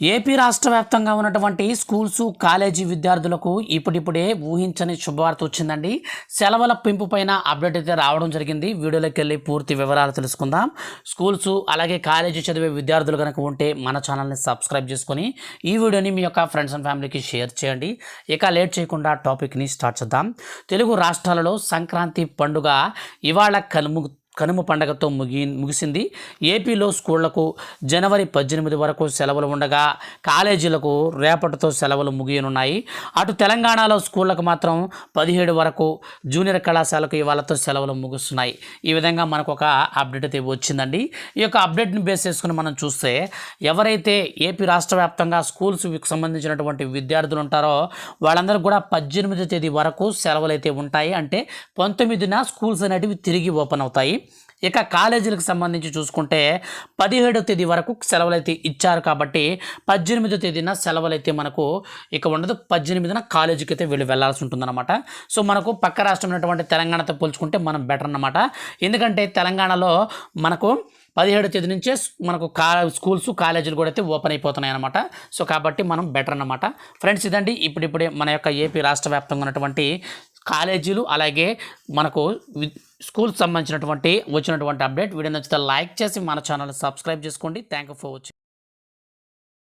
AP రాష్ట్ర వ్యాప్తంగా ఉన్నటువంటి స్కూల్స్ కాలేజీ విద్యార్థులకు ఇప్పుడిప్పుడే ఊహించని శుభవార్త వచ్చిందండి. సెలవుల పెంపు పైన అప్డేట్ అయితే రావడం జరిగింది. వీడియోలోకి వెళ్ళి పూర్తి వివరాలు తెలుసుకుందాం. స్కూల్స్ అలాగే కాలేజీ చదివే విద్యార్థులు కనుక ఉంటే మన ఛానల్ని సబ్స్క్రైబ్ చేసుకొని ఈ వీడియోని మీ యొక్క ఫ్రెండ్స్ అండ్ ఫ్యామిలీకి షేర్ చేయండి. ఇక లేట్ చేయకుండా టాపిక్ని స్టార్ట్ చేద్దాం. తెలుగు రాష్ట్రాలలో సంక్రాంతి పండుగ ఇవాళ కనుము కనుమ పండగతో ముగి ముగిసింది. ఏపీలో స్కూళ్ళకు జనవరి పద్దెనిమిది వరకు సెలవులు ఉండగా కాలేజీలకు రేపటితో సెలవులు ముగియనున్నాయి. అటు తెలంగాణలో స్కూళ్ళకు మాత్రం పదిహేడు వరకు జూనియర్ కళాశాలకు ఇవాళతో సెలవులు ముగుస్తున్నాయి. ఈ విధంగా మనకు ఒక అప్డేట్ అయితే వచ్చిందండి. ఈ యొక్క అప్డేట్ని బేస్ చేసుకుని మనం చూస్తే ఎవరైతే ఏపీ రాష్ట్ర వ్యాప్తంగా స్కూల్స్కి సంబంధించినటువంటి విద్యార్థులు ఉంటారో వాళ్ళందరూ కూడా పద్దెనిమిదో తేదీ వరకు సెలవులు అయితే ఉంటాయి. అంటే పంతొమ్మిదిన స్కూల్స్ అనేటివి తిరిగి ఓపెన్ అవుతాయి. ఇక కాలేజీలకు సంబంధించి చూసుకుంటే పదిహేడో తేదీ వరకు సెలవులు అయితే ఇచ్చారు కాబట్టి పద్దెనిమిదో తేదీన సెలవులు అయితే మనకు ఇక ఉండదు. పద్దెనిమిదిన కాలేజీకి అయితే వీళ్ళు వెళ్ళాల్సి ఉంటుందన్నమాట. సో మనకు పక్క రాష్ట్రం ఉన్నటువంటి తెలంగాణతో పోల్చుకుంటే మనం బెటర్ అన్నమాట. ఎందుకంటే తెలంగాణలో మనకు పదిహేడు తేదీ నుంచే మనకు కా స్కూల్స్ కాలేజీలు కూడా అయితే ఓపెన్ అయిపోతున్నాయి అనమాట సో కాబట్టి మనం బెటర్ అన్నమాట. ఫ్రెండ్స్ ఇదండి. ఇప్పుడిప్పుడే మన యొక్క ఏపీ రాష్ట్ర వ్యాప్తంగా ఉన్నటువంటి కాలేజీలు అలాగే మనకు వి- స్కూల్కి సంబంధించినటువంటి వచ్చినటువంటి అప్డేట్ వీడియో నచ్చితే లైక్ చేసి మన ఛానల్ సబ్స్క్రైబ్ చేసుకోండి. Thank you for watching.